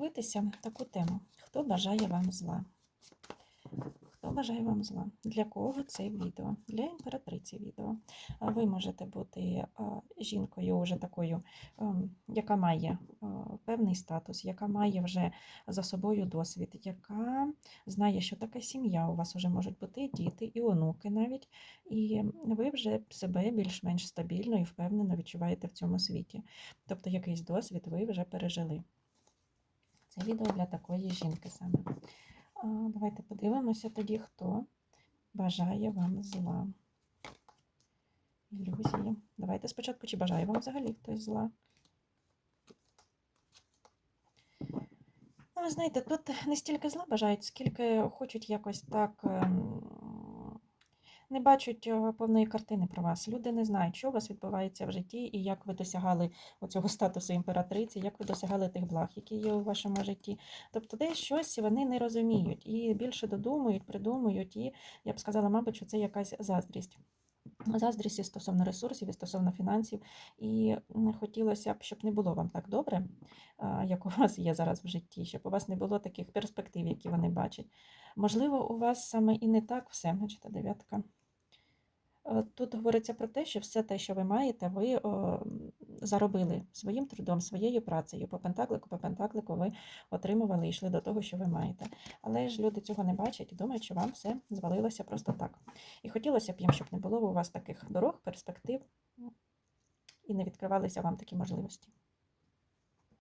подивитися таку тему. Хто бажає вам зла? Хто бажає вам зла? Для кого це відео? Для імператриці відео. Ви можете бути жінкою уже такою, ем, яка має певний статус, яка має вже за собою досвід, яка знає, що така сім'я. У вас вже можуть бути діти і онуки навіть. І ви вже себе більш-менш стабільно і впевнено відчуваєте в цьому світі. Тобто якийсь досвід ви вже пережили. Це відео для такої жінки саме. Давайте подивимося тоді, хто бажає вам зла. Ілюзії. Давайте спочатку, чи бажає вам взагалі хтось зла. Ну, ви знаєте, тут не стільки зла бажають, скільки хочуть якось так. Не бачать е, повної картини про вас. Люди не знають, що у вас відбувається в житті і як ви досягали цього статусу імператриці, як ви досягали тих благ, які є у вашому житті. Тобто, десь щось вони не розуміють і більше додумують, придумують, і я б сказала, мабуть, що це якась заздрість. Заздрість стосовно ресурсів, і стосовно фінансів. І хотілося б, щоб не було вам так добре, як у вас є зараз в житті, щоб у вас не було таких перспектив, які вони бачать. Можливо, у вас саме і не так все, значить, дев'ятка. Е, Тут говориться про те, що все те, що ви маєте, ви о, заробили своїм трудом, своєю працею. По пентаклику, по пентаклику ви отримували і йшли до того, що ви маєте. Але ж люди цього не бачать і думають, що вам все звалилося просто так. І хотілося б їм, щоб не було у вас таких дорог, перспектив і не відкривалися вам такі можливості.